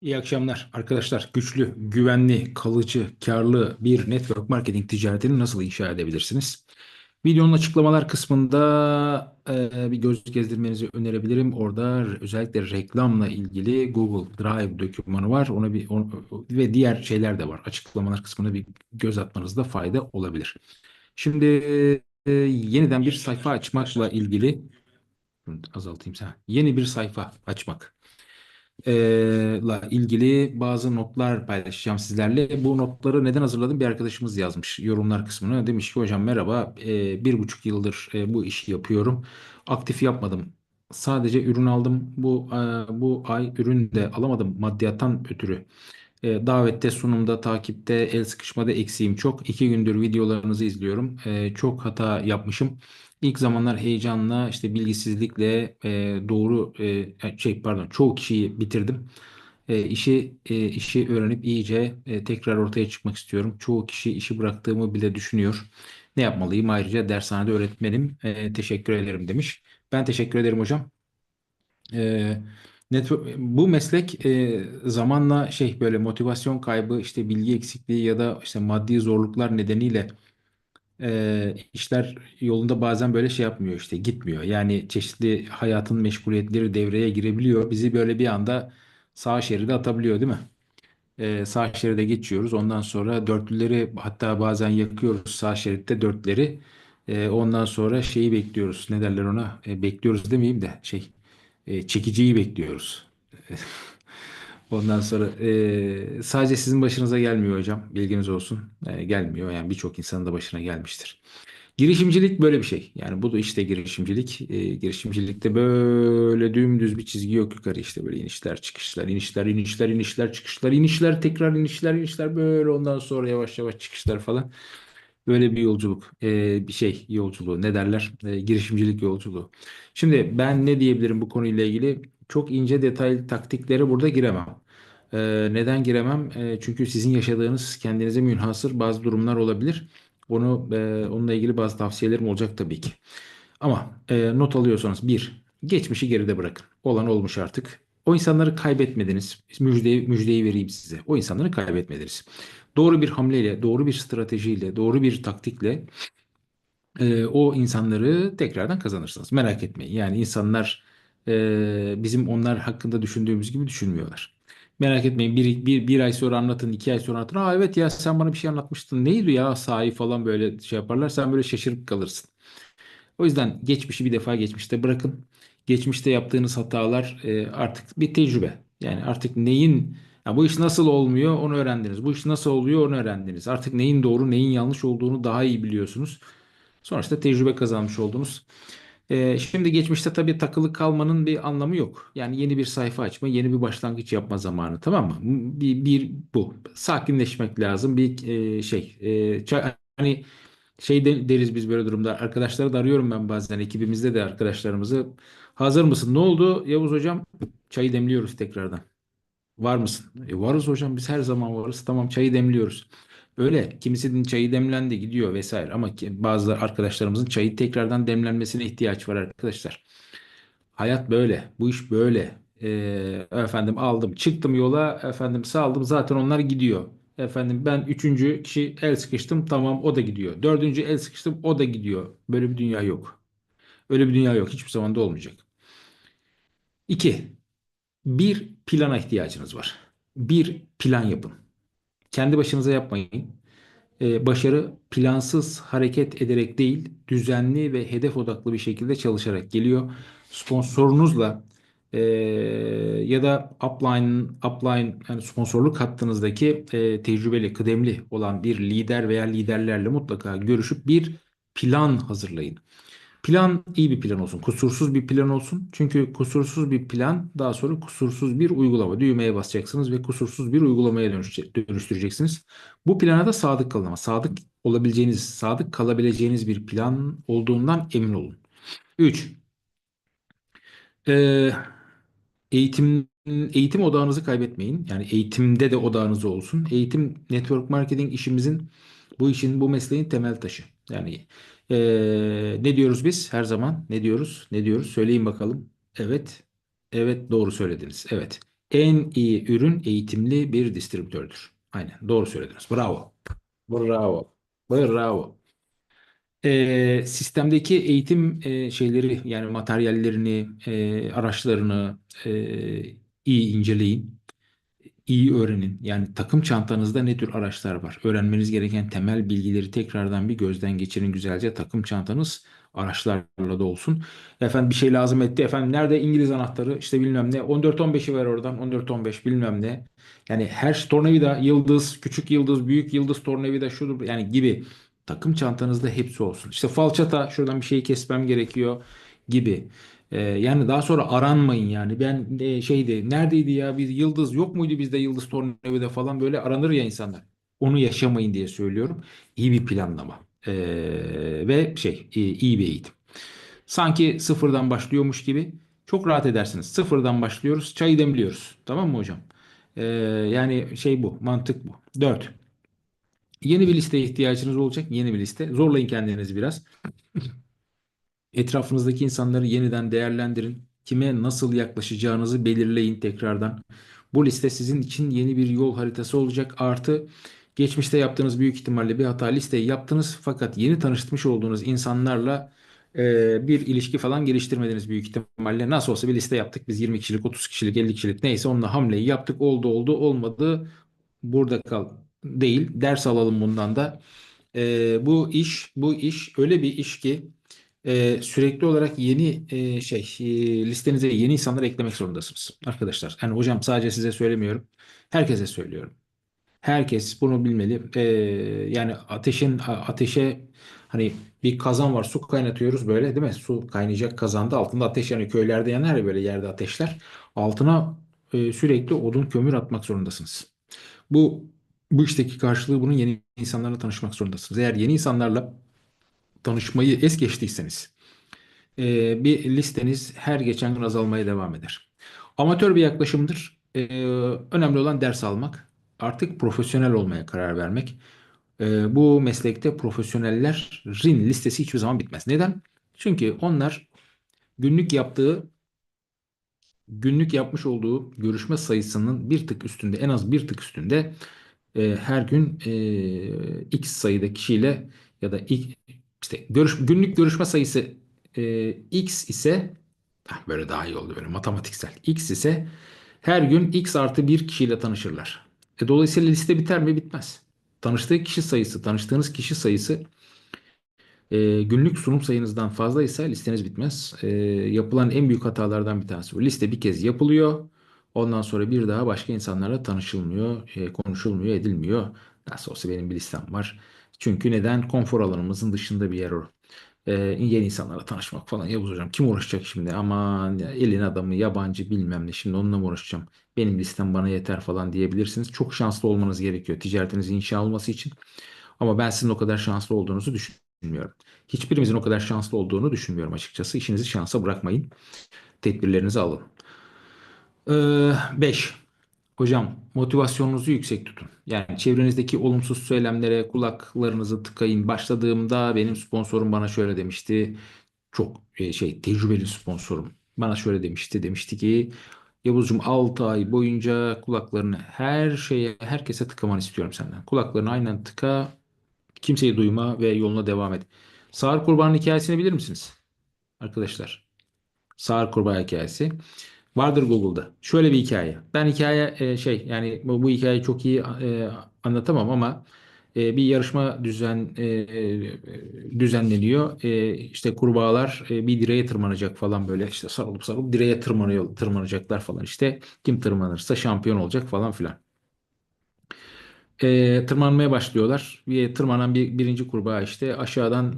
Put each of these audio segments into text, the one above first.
İyi akşamlar arkadaşlar. Güçlü, güvenli, kalıcı, karlı bir network marketing ticaretini nasıl inşa edebilirsiniz? Videonun açıklamalar kısmında e, bir göz gezdirmenizi önerebilirim. Orada özellikle reklamla ilgili Google Drive dokümanı var. Ona bir onu- ve diğer şeyler de var. Açıklamalar kısmına bir göz atmanızda fayda olabilir. Şimdi e, yeniden bir sayfa açmakla ilgili azaltayım sen. Yeni bir sayfa açmak e, ilgili bazı notlar paylaşacağım sizlerle. Bu notları neden hazırladım? Bir arkadaşımız yazmış yorumlar kısmına. Demiş ki hocam merhaba e, bir buçuk yıldır e, bu işi yapıyorum. Aktif yapmadım. Sadece ürün aldım. Bu e, bu ay ürün de alamadım maddiyattan ötürü. E, davette, sunumda, takipte, el sıkışmada eksiğim çok. İki gündür videolarınızı izliyorum. E, çok hata yapmışım. İlk zamanlar heyecanla, işte bilgisizlikle e, doğru e, şey pardon çoğu kişiyi bitirdim. E, işi e, işi öğrenip iyice e, tekrar ortaya çıkmak istiyorum. Çoğu kişi işi bıraktığımı bile düşünüyor. Ne yapmalıyım? Ayrıca dershanede öğretmenim. E, teşekkür ederim demiş. Ben teşekkür ederim hocam. E, network, bu meslek e, zamanla şey böyle motivasyon kaybı, işte bilgi eksikliği ya da işte maddi zorluklar nedeniyle e, işler yolunda bazen böyle şey yapmıyor işte gitmiyor. Yani çeşitli hayatın meşguliyetleri devreye girebiliyor. Bizi böyle bir anda sağ şeride atabiliyor değil mi? E, sağ şeride geçiyoruz. Ondan sonra dörtlüleri hatta bazen yakıyoruz sağ şeritte dörtleri. E, ondan sonra şeyi bekliyoruz. Ne derler ona? E, bekliyoruz demeyeyim de şey e, çekiciyi bekliyoruz. Ondan sonra e, sadece sizin başınıza gelmiyor hocam. Bilginiz olsun. E, gelmiyor. Yani birçok insanın da başına gelmiştir. Girişimcilik böyle bir şey. Yani bu da işte girişimcilik. E, girişimcilikte böyle dümdüz bir çizgi yok yukarı işte böyle inişler çıkışlar inişler inişler inişler çıkışlar inişler tekrar inişler inişler böyle ondan sonra yavaş yavaş çıkışlar falan. Böyle bir yolculuk, e, bir şey yolculuğu ne derler? E, girişimcilik yolculuğu. Şimdi ben ne diyebilirim bu konuyla ilgili? Çok ince detaylı taktiklere burada giremem. E, neden giremem? E, çünkü sizin yaşadığınız kendinize münhasır bazı durumlar olabilir. Onu e, onunla ilgili bazı tavsiyelerim olacak tabii ki. Ama e, not alıyorsanız bir, geçmişi geride bırakın. Olan olmuş artık. O insanları kaybetmediniz. Müjdeyi, müjdeyi vereyim size. O insanları kaybetmediniz. Doğru bir hamleyle, doğru bir stratejiyle, doğru bir taktikle e, o insanları tekrardan kazanırsınız. Merak etmeyin. Yani insanlar e, bizim onlar hakkında düşündüğümüz gibi düşünmüyorlar. Merak etmeyin. Bir, bir, bir ay sonra anlatın, iki ay sonra anlatın. Aa evet ya sen bana bir şey anlatmıştın. Neydi ya sahi falan böyle şey yaparlar. Sen böyle şaşırıp kalırsın. O yüzden geçmişi bir defa geçmişte bırakın. Geçmişte yaptığınız hatalar e, artık bir tecrübe. Yani artık neyin ya bu iş nasıl olmuyor onu öğrendiniz. Bu iş nasıl oluyor onu öğrendiniz. Artık neyin doğru neyin yanlış olduğunu daha iyi biliyorsunuz. Sonuçta tecrübe kazanmış oldunuz. E, şimdi geçmişte tabii takılı kalmanın bir anlamı yok. Yani yeni bir sayfa açma, yeni bir başlangıç yapma zamanı tamam mı? Bir, bir bu. Sakinleşmek lazım. Bir e, şey. E, hani şey de- deriz biz böyle durumda. Arkadaşları da arıyorum ben bazen ekibimizde de arkadaşlarımızı. Hazır mısın? Ne oldu Yavuz hocam? Çayı demliyoruz tekrardan. Var mısın? E, varız hocam biz her zaman varız. Tamam çayı demliyoruz. Öyle kimisinin çayı demlendi gidiyor vesaire ama bazı arkadaşlarımızın çayı tekrardan demlenmesine ihtiyaç var arkadaşlar. Hayat böyle. Bu iş böyle. Ee, efendim aldım, çıktım yola, efendim saldım. Zaten onlar gidiyor. Efendim ben üçüncü kişi el sıkıştım, tamam o da gidiyor. Dördüncü el sıkıştım, o da gidiyor. Böyle bir dünya yok. Öyle bir dünya yok. Hiçbir zaman da olmayacak. İki, bir plana ihtiyacınız var. Bir plan yapın. Kendi başınıza yapmayın. Ee, başarı plansız hareket ederek değil, düzenli ve hedef odaklı bir şekilde çalışarak geliyor. Sponsorunuzla e, ya da upline, upline yani sponsorluk hattınızdaki e, tecrübeli, kıdemli olan bir lider veya liderlerle mutlaka görüşüp bir plan hazırlayın. Plan iyi bir plan olsun. Kusursuz bir plan olsun. Çünkü kusursuz bir plan daha sonra kusursuz bir uygulama. Düğmeye basacaksınız ve kusursuz bir uygulamaya dönüştüreceksiniz. Bu plana da sadık kalın ama sadık olabileceğiniz, sadık kalabileceğiniz bir plan olduğundan emin olun. 3. eğitim eğitim odağınızı kaybetmeyin. Yani eğitimde de odağınız olsun. Eğitim network marketing işimizin bu işin bu mesleğin temel taşı. Yani eee, ne diyoruz biz her zaman? Ne diyoruz? Ne diyoruz? Söyleyin bakalım. Evet. Evet doğru söylediniz. Evet. En iyi ürün eğitimli bir distribütördür. Aynen doğru söylediniz. Bravo. Bravo. Bravo. Ee, sistemdeki eğitim e, şeyleri yani materyallerini, e, araçlarını e, iyi inceleyin iyi öğrenin. Yani takım çantanızda ne tür araçlar var? Öğrenmeniz gereken temel bilgileri tekrardan bir gözden geçirin güzelce. Takım çantanız araçlarla dolsun. Efendim bir şey lazım etti. Efendim nerede İngiliz anahtarı? İşte bilmem ne. 14-15'i ver oradan. 14-15 bilmem ne. Yani her tornavida, yıldız, küçük yıldız, büyük yıldız tornavida şudur yani gibi takım çantanızda hepsi olsun. İşte falçata şuradan bir şeyi kesmem gerekiyor gibi. Ee, yani daha sonra aranmayın yani. Ben e, şeydi neredeydi ya bir yıldız yok muydu bizde yıldız tornavida falan böyle aranır ya insanlar. Onu yaşamayın diye söylüyorum. İyi bir planlama Ee, ve şey e, iyi bir eğitim. Sanki sıfırdan başlıyormuş gibi çok rahat edersiniz. Sıfırdan başlıyoruz, çayı demliyoruz. Tamam mı hocam? Ee, yani şey bu, mantık bu. 4. Yeni bir listeye ihtiyacınız olacak. Yeni bir liste. Zorlayın kendinizi biraz. Etrafınızdaki insanları yeniden değerlendirin. Kime nasıl yaklaşacağınızı belirleyin tekrardan. Bu liste sizin için yeni bir yol haritası olacak. Artı geçmişte yaptığınız büyük ihtimalle bir hata listeyi yaptınız fakat yeni tanışmış olduğunuz insanlarla e, bir ilişki falan geliştirmediniz büyük ihtimalle. Nasıl olsa bir liste yaptık. Biz 20 kişilik, 30 kişilik, 50 kişilik neyse onunla hamleyi yaptık. Oldu oldu olmadı. Burada kal değil. Ders alalım bundan da. E, bu iş bu iş öyle bir iş ki e, sürekli olarak yeni e, şey e, listenize yeni insanlar eklemek zorundasınız arkadaşlar. Yani hocam sadece size söylemiyorum. Herkese söylüyorum. Herkes bunu bilmeli. E, yani ateşin ateşe hani bir kazan var su kaynatıyoruz böyle değil mi? Su kaynayacak kazanda altında ateş yanıyor. Köylerde yanar ya böyle yerde ateşler. Altına e, sürekli odun kömür atmak zorundasınız. Bu bu işteki karşılığı bunun yeni insanlarla tanışmak zorundasınız. Eğer yeni insanlarla tanışmayı es geçtiyseniz e, bir listeniz her geçen gün azalmaya devam eder. Amatör bir yaklaşımdır. E, önemli olan ders almak. Artık profesyonel olmaya karar vermek. E, bu meslekte profesyonellerin listesi hiçbir zaman bitmez. Neden? Çünkü onlar günlük yaptığı günlük yapmış olduğu görüşme sayısının bir tık üstünde, en az bir tık üstünde e, her gün e, X sayıda kişiyle ya da işte görüş, günlük görüşme sayısı e, X ise böyle daha iyi oluyor böyle matematiksel. X ise her gün X artı bir kişiyle tanışırlar. E, dolayısıyla liste biter mi? Bitmez. Tanıştığı kişi sayısı, tanıştığınız kişi sayısı e, günlük sunum sayınızdan fazlaysa listeniz bitmez. E, yapılan en büyük hatalardan bir tanesi bu. Liste bir kez yapılıyor. Ondan sonra bir daha başka insanlarla tanışılmıyor, e, konuşulmuyor, edilmiyor. Nasıl olsa benim bir listem var. Çünkü neden? Konfor alanımızın dışında bir yer o. E, yeni insanlarla tanışmak falan. Yavuz hocam kim uğraşacak şimdi? Aman elin adamı yabancı bilmem ne. Şimdi onunla mı uğraşacağım? Benim listem bana yeter falan diyebilirsiniz. Çok şanslı olmanız gerekiyor ticaretinizin inşa olması için. Ama ben sizin o kadar şanslı olduğunuzu düşünmüyorum. Hiçbirimizin o kadar şanslı olduğunu düşünmüyorum açıkçası. İşinizi şansa bırakmayın. Tedbirlerinizi alın. 5. Hocam motivasyonunuzu yüksek tutun. Yani çevrenizdeki olumsuz söylemlere kulaklarınızı tıkayın. Başladığımda benim sponsorum bana şöyle demişti. Çok e, şey tecrübeli sponsorum. Bana şöyle demişti. Demişti ki Yavuzcuğum 6 ay boyunca kulaklarını her şeye, herkese tıkamanı istiyorum senden. Kulaklarını aynen tıka, kimseyi duyma ve yoluna devam et. Sağır kurbanın hikayesini bilir misiniz? Arkadaşlar. Sağır kurbağa hikayesi. Vardır Google'da. Şöyle bir hikaye. Ben hikaye e, şey yani bu, bu hikayeyi çok iyi e, anlatamam ama e, bir yarışma düzen e, e, düzenleniyor. E, işte kurbağalar e, bir direğe tırmanacak falan böyle işte sarılıp sarılıp direğe tırmanıyor tırmanacaklar falan işte kim tırmanırsa şampiyon olacak falan filan e, tırmanmaya başlıyorlar. Bir tırmanan bir birinci kurbağa işte aşağıdan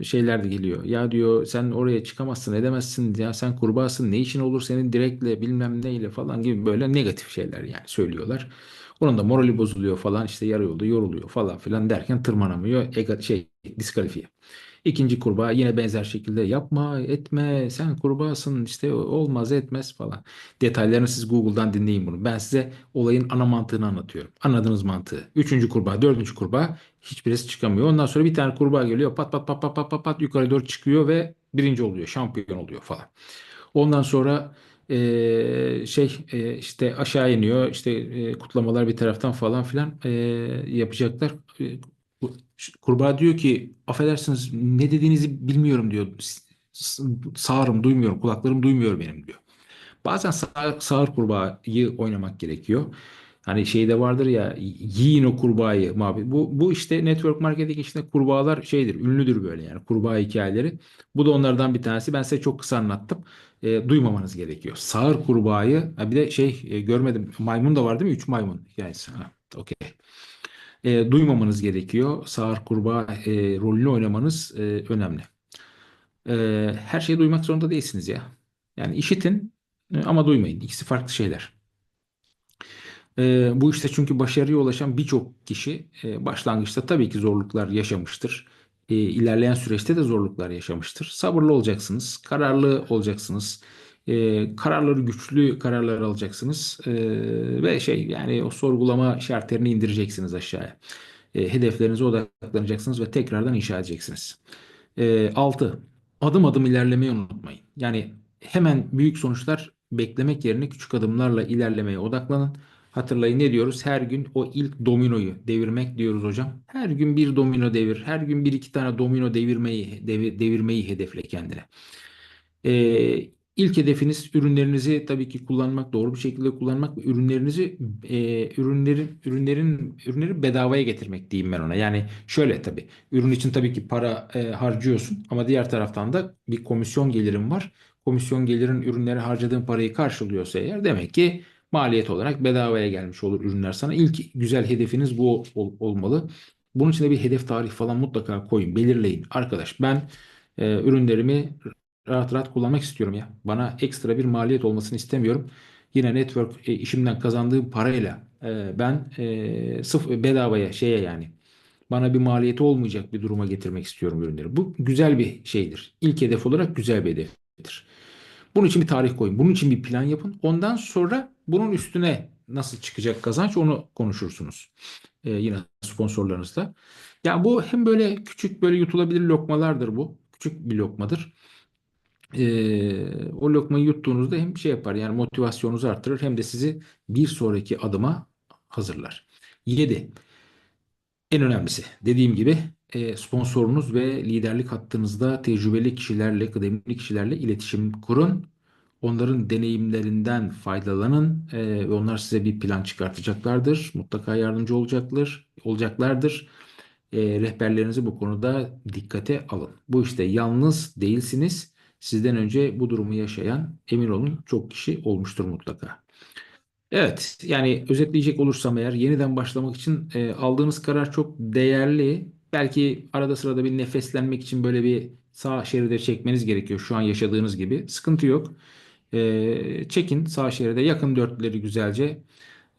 e, şeyler de geliyor. Ya diyor sen oraya çıkamazsın edemezsin ya sen kurbağasın ne için olur senin direkle bilmem neyle falan gibi böyle negatif şeyler yani söylüyorlar. Onun da morali bozuluyor falan işte yarı yolda yoruluyor falan filan derken tırmanamıyor. Ega, şey diskalifiye. İkinci kurbağa yine benzer şekilde yapma etme sen kurbağasın işte olmaz etmez falan. Detaylarını siz Google'dan dinleyin bunu. Ben size olayın ana mantığını anlatıyorum. Anladığınız mantığı. Üçüncü kurbağa, dördüncü kurbağa hiçbirisi çıkamıyor. Ondan sonra bir tane kurbağa geliyor pat pat pat pat pat pat, pat yukarı doğru çıkıyor ve birinci oluyor. Şampiyon oluyor falan. Ondan sonra e, şey e, işte aşağı iniyor işte e, kutlamalar bir taraftan falan filan e, yapacaklar. E, kurbağa diyor ki affedersiniz ne dediğinizi bilmiyorum diyor. Sağırım duymuyorum kulaklarım duymuyor benim diyor. Bazen sağ, sağır kurbağayı oynamak gerekiyor. Hani şeyde vardır ya yiyin o kurbağayı mavi. Bu, bu işte network marketing içinde kurbağalar şeydir, ünlüdür böyle yani kurbağa hikayeleri. Bu da onlardan bir tanesi. Ben size çok kısa anlattım. E, duymamanız gerekiyor. Sağır kurbağayı, bir de şey e, görmedim. Maymun da var değil mi? Üç maymun hikayesi. Ha, okey. E, duymamanız gerekiyor. Sağır kurbağa e, rolünü oynamanız e, önemli. E, her şeyi duymak zorunda değilsiniz ya. Yani işitin e, ama duymayın. İkisi farklı şeyler. Ee, bu işte çünkü başarıya ulaşan birçok kişi e, başlangıçta tabii ki zorluklar yaşamıştır. E, ilerleyen süreçte de zorluklar yaşamıştır. Sabırlı olacaksınız, kararlı olacaksınız. E, kararları güçlü kararlar alacaksınız. E, ve şey yani o sorgulama şartlarını indireceksiniz aşağıya. E, hedeflerinize odaklanacaksınız ve tekrardan inşa edeceksiniz. E, 6. Adım adım ilerlemeyi unutmayın. Yani hemen büyük sonuçlar beklemek yerine küçük adımlarla ilerlemeye odaklanın. Hatırlayın ne diyoruz? Her gün o ilk dominoyu devirmek diyoruz hocam. Her gün bir domino devir. Her gün bir iki tane domino devirmeyi devir- devirmeyi hedefle kendine. İlk hedefiniz ürünlerinizi tabii ki kullanmak, doğru bir şekilde kullanmak ve ürünlerinizi e, ürünlerin ürünlerin ürünleri bedavaya getirmek diyeyim ben ona. Yani şöyle tabii ürün için tabii ki para e, harcıyorsun ama diğer taraftan da bir komisyon gelirin var. Komisyon gelirin ürünlere harcadığın parayı karşılıyorsa eğer demek ki maliyet olarak bedavaya gelmiş olur ürünler sana. İlk güzel hedefiniz bu ol- olmalı. Bunun için de bir hedef tarihi falan mutlaka koyun, belirleyin. Arkadaş ben e, ürünlerimi rahat rahat kullanmak istiyorum ya. Bana ekstra bir maliyet olmasını istemiyorum. Yine network e, işimden kazandığım parayla e, ben e, sıf bedavaya şeye yani bana bir maliyeti olmayacak bir duruma getirmek istiyorum ürünleri. Bu güzel bir şeydir. İlk hedef olarak güzel bir hedeftir. Bunun için bir tarih koyun. Bunun için bir plan yapın. Ondan sonra bunun üstüne nasıl çıkacak kazanç onu konuşursunuz. E, yine sponsorlarınızla. Ya bu hem böyle küçük böyle yutulabilir lokmalardır bu. Küçük bir lokmadır. Ee, o lokmayı yuttuğunuzda hem şey yapar yani motivasyonunuzu arttırır hem de sizi bir sonraki adıma hazırlar. 7. En önemlisi dediğim gibi e, sponsorunuz ve liderlik hattınızda tecrübeli kişilerle, kıdemli kişilerle iletişim kurun. Onların deneyimlerinden faydalanın e, ve onlar size bir plan çıkartacaklardır. Mutlaka yardımcı olacaklar, olacaklardır. E, rehberlerinizi bu konuda dikkate alın. Bu işte yalnız değilsiniz. Sizden önce bu durumu yaşayan emin olun çok kişi olmuştur mutlaka. Evet, yani özetleyecek olursam eğer yeniden başlamak için e, aldığınız karar çok değerli. Belki arada sırada bir nefeslenmek için böyle bir sağ şeride çekmeniz gerekiyor şu an yaşadığınız gibi. Sıkıntı yok. E, çekin sağ şeride yakın dörtleri güzelce.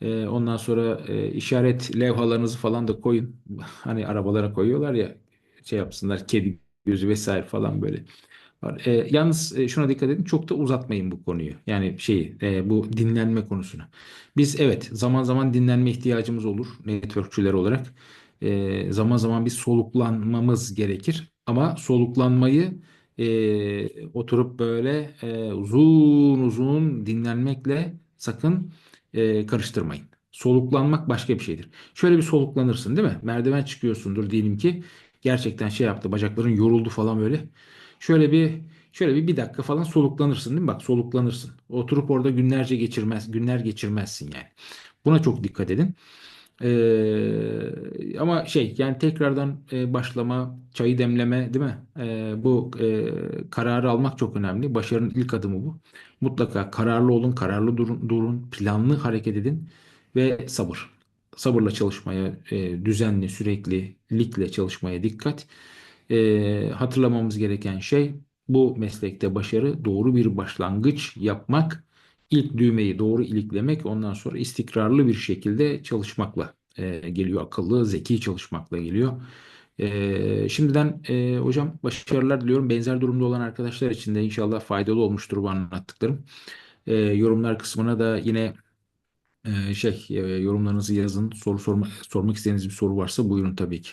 E, ondan sonra e, işaret levhalarınızı falan da koyun. Hani arabalara koyuyorlar ya şey yapsınlar kedi gözü vesaire falan böyle var. E, yalnız e, şuna dikkat edin çok da uzatmayın bu konuyu. Yani şeyi e, bu dinlenme konusunu. Biz evet zaman zaman dinlenme ihtiyacımız olur networkçüler olarak. E, zaman zaman bir soluklanmamız gerekir. Ama soluklanmayı e, oturup böyle e, uzun uzun dinlenmekle sakın e, karıştırmayın. Soluklanmak başka bir şeydir. Şöyle bir soluklanırsın değil mi? Merdiven çıkıyorsundur diyelim ki gerçekten şey yaptı bacakların yoruldu falan böyle. Şöyle bir şöyle bir bir dakika falan soluklanırsın değil mi? Bak soluklanırsın. Oturup orada günlerce geçirmez, günler geçirmezsin yani. Buna çok dikkat edin. Ee, ama şey yani tekrardan e, başlama, çayı demleme değil mi? Ee, bu e, kararı almak çok önemli. Başarının ilk adımı bu. Mutlaka kararlı olun, kararlı durun, durun, planlı hareket edin ve sabır. Sabırla çalışmaya, e, düzenli, süreklilikle çalışmaya dikkat. Ee, hatırlamamız gereken şey bu meslekte başarı doğru bir başlangıç yapmak, ilk düğmeyi doğru iliklemek, ondan sonra istikrarlı bir şekilde çalışmakla e, geliyor. Akıllı, zeki çalışmakla geliyor. E, şimdiden e, hocam başarılar diliyorum. Benzer durumda olan arkadaşlar için de inşallah faydalı olmuştur bu anlattıklarım. E, yorumlar kısmına da yine e, şey e, yorumlarınızı yazın. Soru sorma, sormak istediğiniz bir soru varsa buyurun tabii ki.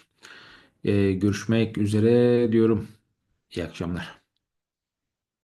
E, görüşmek üzere diyorum. İyi akşamlar.